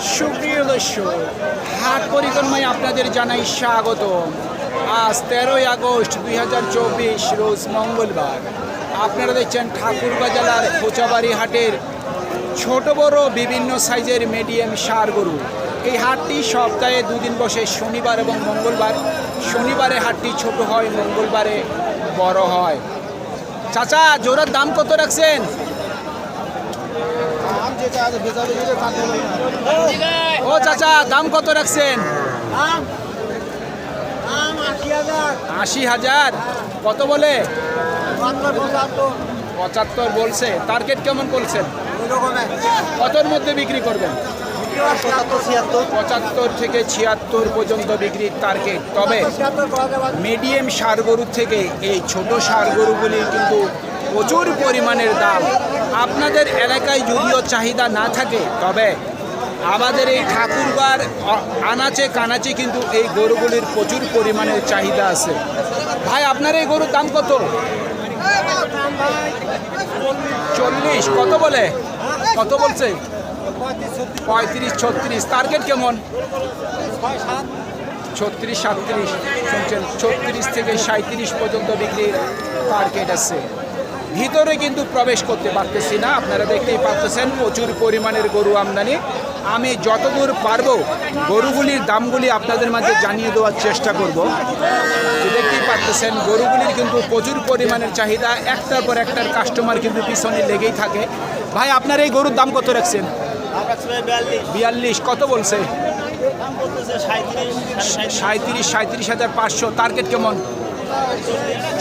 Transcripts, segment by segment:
সুপ্রিয় দর্শক, হাট পরিক্রমায় আপনাদের জানাই স্বাগত। আজ তেরোই আগস্ট দুই হাজার চব্বিশ, রোজ মঙ্গলবার। আপনারা দেখছেন ঠাকুরগাঁ জেলার কোচাবাড়ি হাটের ছোট, বড়, বিভিন্ন সাইজের মিডিয়াম সার গরু। এই হাটটি সপ্তাহে দুদিন বসে শনিবার এবং মঙ্গলবার। শনিবারে হাটটি ছোট হয়, মঙ্গলবারে বড় হয়। চাচা জোরার দাম কত রাখছেন? ও চাচা, দাম কত রাখছেন? আশি হাজার। কত বলে? পঁচাত্তর বলছে। টার্গেট কেমন বলছেন কতর মধ্যে বিক্রি করবেন? পঁচাত্তর থেকে ছিয়াত্তর পর্যন্ত বিক্রির টার্গেট তবে মিডিয়াম সার গরুর থেকে এই ছোট সার গরুগুলি কিন্তু প্রচুর পরিমাণের দাম আপনাদের এলাকায় যদিও চাহিদা না থাকে, তবে আমাদের এই ঠাকুরবার আনাচে কানাচে কিন্তু এই গরুগুলির প্রচুর পরিমাণের চাহিদা আছে। ভাই, আপনার এই গরুর দাম কত? চল্লিশ, কত বলে? কত বলছে? পঁয়ত্রিশ, ছত্রিশ টার্গেট কেমন? ছত্রিশ, সাতত্রিশ, শুনছেন? ছত্রিশ থেকে সাঁত্রিশ পর্যন্ত বিক্রির টার্গেট আছে। ভিতরে কিন্তু প্রবেশ করতে পারতেছি না। আপনারা দেখতেই পাচ্ছেন, প্রচুর পরিমাণের গরু আমদানি। আমি যতদূর পারব গরুগুলির দামগুলি আপনাদের মাঝে জানিয়ে দেওয়ার চেষ্টা করব। দেখতেই পাচ্ছেন, গরুগুলির কিন্তু প্রচুর পরিমাণের চাহিদা। একটার পর একটার কাস্টমার কিন্তু পিছনে লেগেই থাকে। ভাই, আপনার এই গরুর দাম কত রাখছেন? বিয়াল্লিশ। কত বলছে? সাঁত্রিশ সাঁত্রিশ হাজার পাঁচশো। টার্গেট কেমন?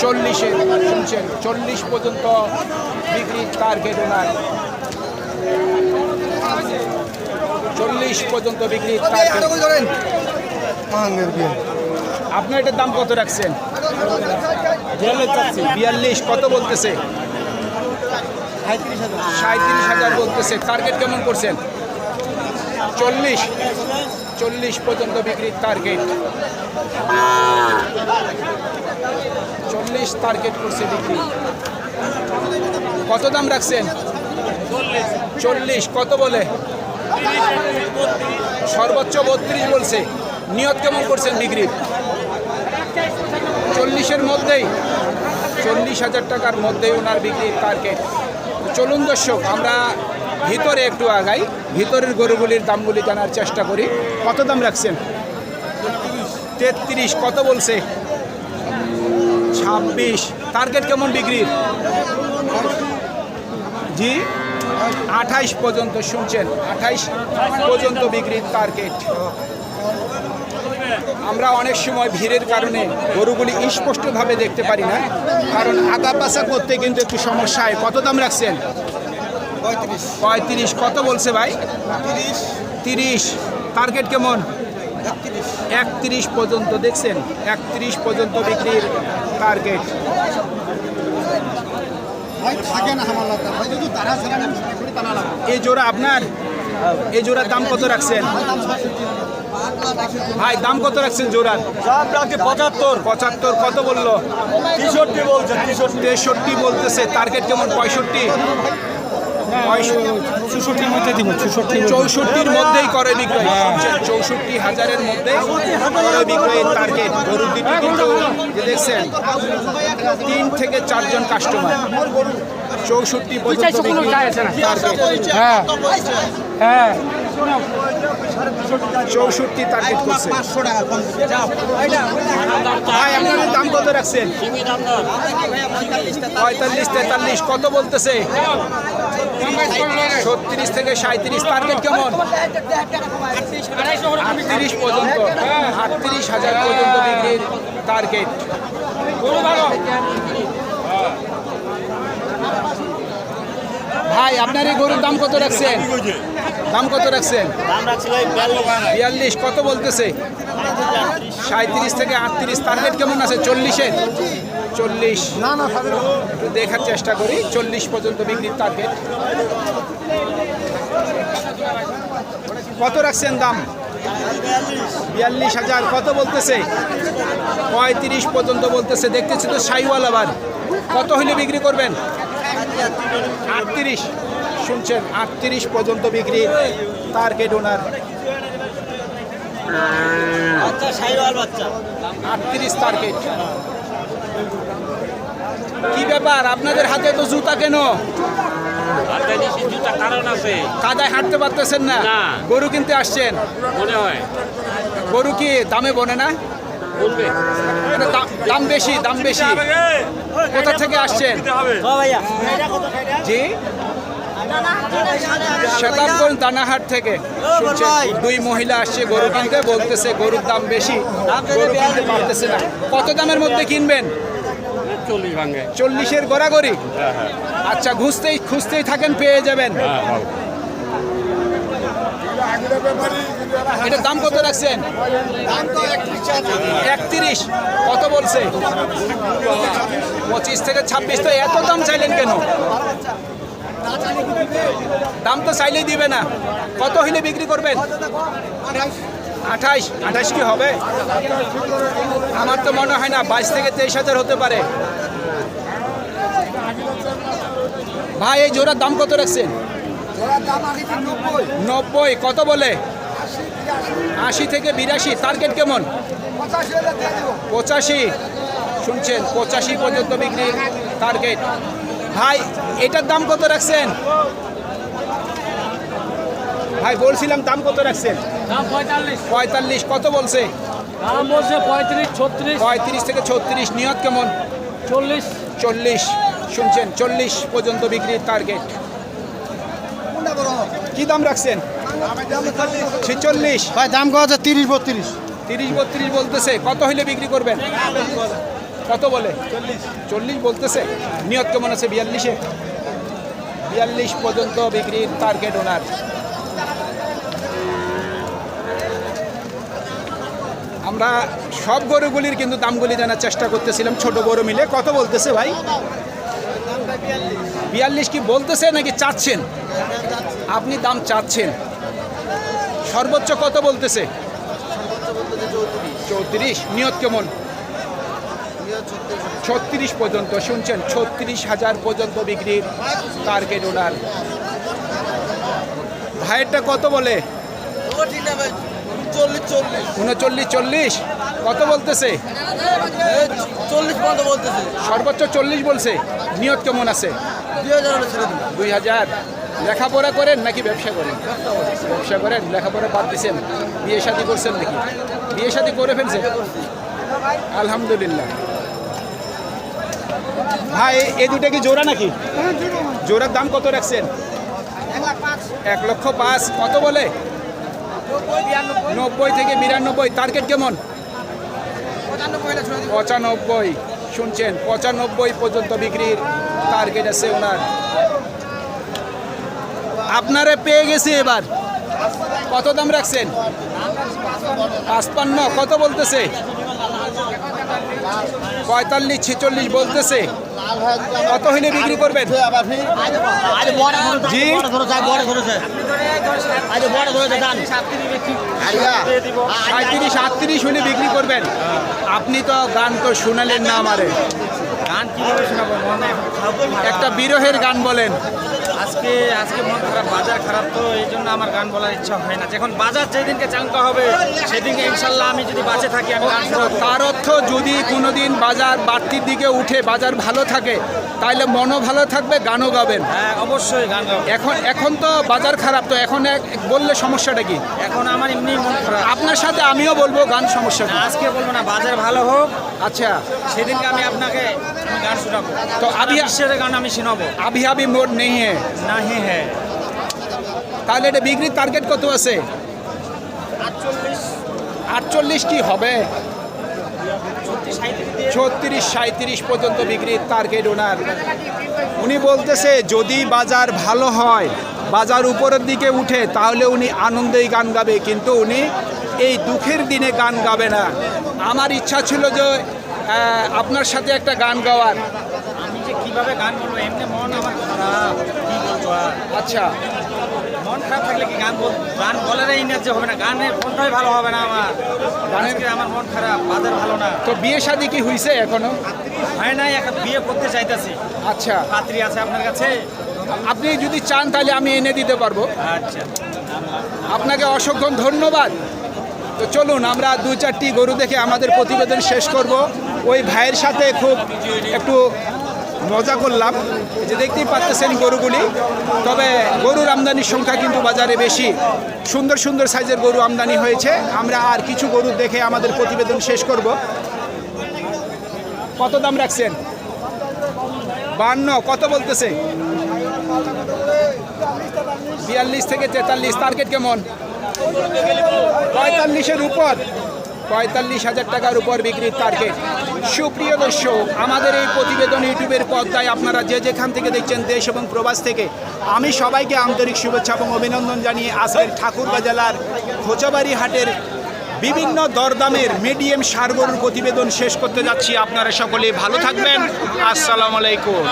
চল্লিশে শুনছেন, চল্লিশ পর্যন্ত বিক্রির টার্গেট ওনার। চল্লিশ পর্যন্ত বিক্রির টার্গেট আপনার এটার দাম কত রাখছেন? বিয়াল্লিশ কত বলতেছে? সাঁত্রিশ হাজার বলতেছে। টার্গেট কেমন করছেন? চল্লিশ চল্লিশ পর্যন্ত বিক্রির টার্গেট চল্লিশ টার্গেট করছে বিক্রি। কত দাম রাখছেন? চল্লিশ, কত বলে? সর্বোচ্চ বত্রিশ বলছে। নিয়ত কেমন করছেন বিক্রির চল্লিশের মধ্যেই, চল্লিশ হাজার টাকার মধ্যেই ওনার বিক্রির টার্গেট চলুন দর্শক, আমরা ভিতরে একটু আগাই। ভিতরের গরুগুলির দামগুলি জানার চেষ্টা করি। কত দাম রাখছেন? তেত্রিশ, কত বলছে? ছাব্বিশ। টার্গেট কেমন বিক্রির জি? আঠাইশ পর্যন্ত শুনছেন। আঠাইশ পর্যন্ত বিক্রির টার্গেট আমরা অনেক সময় ভিড়ের কারণে গরুগুলি স্পষ্টভাবে দেখতে পারি না কারণ আগা পাশা করতে কিন্তু একটু সমস্যা হয়। কত দাম রাখছেন? পঁয়ত্রিশ। কত বলছে ভাই? তিরিশ। টার্গেট কেমন? একত্রিশ। পর্যন্ত দেখছেন? একত্রিশ পর্যন্ত বিক্রির টার্গেট এই জোড়া আপনার? এই জোড়ার দাম কত রাখছেন? ভাই দাম কত রাখছেন জোড়ার? দাম রাখছে পঁচাত্তর। পঁচাত্তর কত বলল? তেষট্টি বলছে তেষট্টি। তেষট্টি বলতেছে টার্গেট কেমন? পঁয়ষট্টি? চৌষট্টির মধ্যে দিব চৌষট্টি চৌষট্টির মধ্যেই করে বিক্রয়। চৌষট্টি হাজারের মধ্যে করে বিক্রয়ের টার্গেট গরুর দুটি কিন্তু দেখছেন তিন থেকে চারজন কাস্টমার চৌষট্টি হ্যাঁ। হ্যাঁ। চৌষট্টি টার্গেট করছে। ভাই আপনাদের দাম কত রাখছেন? পঁয়তাল্লিশ তেতাল্লিশ কত বলতেছে? ছত্রিশ থেকে সাঁত্রিশ টার্গেট কেমন? আটত্রিশ পর্যন্ত, আটত্রিশ হাজার পর্যন্ত বিক্রির টার্গেট ভাই, আপনার এই গরুর দাম কত রাখছেন? দাম কত রাখছেন? বিয়াল্লিশ, কত বলতেছে? সাঁত্রিশ থেকে আটত্রিশ টার্গেট কেমন আছে? চল্লিশের? চল্লিশ। না না একটু দেখার চেষ্টা করি চল্লিশ পর্যন্ত বিক্রির টার্গেট কত রাখছেন দাম? বিয়াল্লিশ হাজার কত বলতেছে? পঁয়ত্রিশ পর্যন্ত বলতেছে। দেখতেছি তো সাইওয়াল আবার। কত হইলে বিক্রি করবেন? আটত্রিশ। শুনছেন আটত্রিশ পর্যন্ত বিক্রি টার্গেট ওনার সাইওয়াল বাচ্চা। আটত্রিশ টার্গেট কি ব্যাপার? আপনাদের হাতে তো জুতা কেন? জুতা কারণ আছে। কাদায় হাঁটতে পারতেছেন না। গরু কিনতে আসছেন? মনে হয়। গরু কি দামে বনে না? দাম- বেশি দাম বেশি। কোথা থেকে আসছেন? জি? দানাহাট থেকে। দুই মহিলা আসছে গরু কিনতে বলতেছে গরুর দাম বেশি গরু কিনতে পারতেছে না। কত দামের মধ্যে কিনবেন? চল্লিশের গড়াগড়ি? আচ্ছা খুঁজতেই খুঁজতেই থাকেন, পেয়ে যাবেন। এটার দাম কত রাখছেন? একত্রিশ। কত বলছে? পঁচিশ থেকে ছাব্বিশ। তো এত দাম চাইলেন কেন? দাম তো চাইলেই দিবে না। কত হইলে বিক্রি করবেন? আঠাইশ আঠাইশ কি হবে? আমার তো মনে হয় না বাইশ থেকে তেইশ হাজার হতে পারে। ভাই এই জোড়ার দাম কত রাখছেন? নব্বই। কত বলে? আশি থেকে বিরাশি টার্গেট কেমন? পঁচাশি শুনছেন পঁচাশি পর্যন্ত বিক্রি টার্গেট ভাই এটার দাম কত রাখছেন? ভাই বলছিলাম দাম কত রাখছেন? পঁয়তাল্লিশ। কত বলছে? দাম বলছে পঁয়ত্রিশ ছত্রিশ। পঁয়ত্রিশ থেকে ছত্রিশ নিয়ত কেমন? চল্লিশ। চল্লিশ শুনছেন চল্লিশ পর্যন্ত বিক্রির টার্গেট কি দাম রাখছেন? ছেচল্লিশ। ভাই দাম কত আছে? তিরিশ বত্রিশ। তিরিশ বত্রিশ বলতেছে কত হইলে বিক্রি করবেন? কত বলে? চল্লিশ চল্লিশ বলতেছে। নিয়ত কেমন আছে বিয়াল্লিশে? বিয়াল্লিশ পর্যন্ত বিক্রির টার্গেট ওনার। আমরা সব গরুগুলির কিন্তু দামগুলি জানার চেষ্টা করতেছিলাম, ছোট গরু মিলে। কত বলতেছে ভাই? বিয়াল্লিশ কি বলতেছে নাকি চাচ্ছেন? আপনি দাম চাচ্ছেন। সর্বোচ্চ কত বলতেছে? চৌত্রিশ। নিয়ত কেমন? ছত্রিশ পর্যন্ত, শুনছেন? ছত্রিশ হাজার পর্যন্ত বিক্রির টার্গেট ওনার ভাইয়েরটা কত বলে? উনচল্লিশ চল্লিশ। কত বলতেছে? সর্বোচ্চ চল্লিশ বলছে। নিয়ত কেমন আছে? দুই হাজার লেখাপড়া করেন নাকি ব্যবসা করেন? ব্যবসা করেন লেখাপড়া বাদ দিছেন। বিয়ে শাদি করছেন নাকি? বিয়ে শাদি করে ফেলছেন আলহামদুলিল্লাহ। ভাই এই দুটা কি জোড়া নাকি? জোড়ার দাম কত রাখছেন? এক লক্ষ পাঁচ। কত বলে? নব্বই থেকে বিরানব্বই। টার্গেট কেমন? পঁচানব্বই। শুনছেন, পঁচানব্বই পর্যন্ত বিক্রির টার্গেট আছে ওনার। আপনারা পেয়ে গেছি এবার। কত দাম রাখছেন? পাঁচপান্ন, কত বলতেছে? পঁয়তাল্লিশ, ছেচল্লিশ বলতেছে। কত হইলে বিক্রি করবেন? ধরেছে বড় দান সাঁত্রিশ আটত্রিশ হইলে বিক্রি করবেন। আপনি তো গান তো শোনালেন না আমারে। গান কীভাবে শোনাবো? একটা বিরহের গান বলেন। আজকে আজকে মন খারাপ বাজার খারাপ তো এই জন্য আমার গান বলার ইচ্ছা হয় না। যখন বাজার যেদিনকে চাঙ্কা হবে সেদিনকে ইনশাল্লাহ আমি যদি বাঁচে থাকি আমি গান তার অর্থ যদি কোনোদিন বাজার বাড়তির দিকে উঠে বাজার ভালো থাকে তাহলে মনও ভালো থাকবে গানও গাবেন। হ্যাঁ অবশ্যই গান গাবো। এখন এখন তো বাজার খারাপ তো এখন এক- বললে সমস্যাটা কি? এখন আমার এমনি মন খারাপ। আপনার সাথে আমিও বলব গান সমস্যা আজকে বলব না বাজার ভালো হোক। আচ্ছা। সেদিনকে আমি আপনাকে গান শোনাবো। তো আবি সেটা গান আমি শোনাবো। আবি আবি মোড নেই হে না হে হ্যাঁ তাহলে এটা বিক্রির টার্গেট কত আছে? আটচল্লিশ আটচল্লিশ কি হবে। ছত্রিশ সাঁত্রিশ পর্যন্ত বিক্রির টার্গেট ওনার। উনি বলতেছে যদি বাজার ভালো হয় বাজার উপরের দিকে উঠে তাহলে উনি আনন্দেই গান গাবে। কিন্তু উনি এই দুঃখের দিনে গান গাবে না। আমার ইচ্ছা ছিল যে আপনার সাথে একটা গান গাওয়ার। আমি যে কীভাবে গান বলব এমনি মন আমার খারাপ কি বলব আচ্ছা। মন খারাপ থাকলে কি গান বল গান বলারই যে হবে না গানের কোনটাই ভালো হবে না আমার। আজকে আমার মন খারাপ বাজার ভালো না। তো বিয়ে শাদী কি হয়েছে এখনও? হয় নাই এখন বিয়ে করতে চাইতেছি। আচ্ছা। পাত্রী আছে আপনার কাছে? আপনি যদি চান তাহলে আমি এনে দিতে পারব। আচ্ছা। আপনাকে অসংখ্য ধন্যবাদ। তো চলুন আমরা দু চারটি গরু দেখে আমাদের প্রতিবেদন শেষ করব। ওই ভাইয়ের সাথে খুব একটু মজা করলাম। যে দেখতেই পাচ্ছেন গরুগুলি। তবে গরুর আমদানির সংখ্যা কিন্তু বাজারে বেশি। সুন্দর সুন্দর সাইজের গরু আমদানি হয়েছে। আমরা আর কিছু গরু দেখে আমাদের প্রতিবেদন শেষ করব। কত দাম রাখছেন? বান্ন, কত বলতেছে? বিয়াল্লিশ থেকে তেতাল্লিশ টার্গেট কেমন? পঁয়তাল্লিশের উপর। পঁয়তাল্লিশ হাজার টাকার উপর বিক্রির টার্গেট সুপ্রিয় দর্শক, আমাদের এই প্রতিবেদন ইউটিউবের পর্দায় আপনারা যে যেখান থেকে দেখছেন দেশ এবং প্রবাস থেকে, আমি সবাইকে আন্তরিক শুভেচ্ছা এবং অভিনন্দন জানিয়ে আজকের ঠাকুরগাঁ জেলার খোঁচাবাড়ি হাটের বিভিন্ন দরদামের মিডিয়াম সারগরুর প্রতিবেদন শেষ করতে যাচ্ছি। আপনারা সকলে ভালো থাকবেন। আসসালামু আলাইকুম।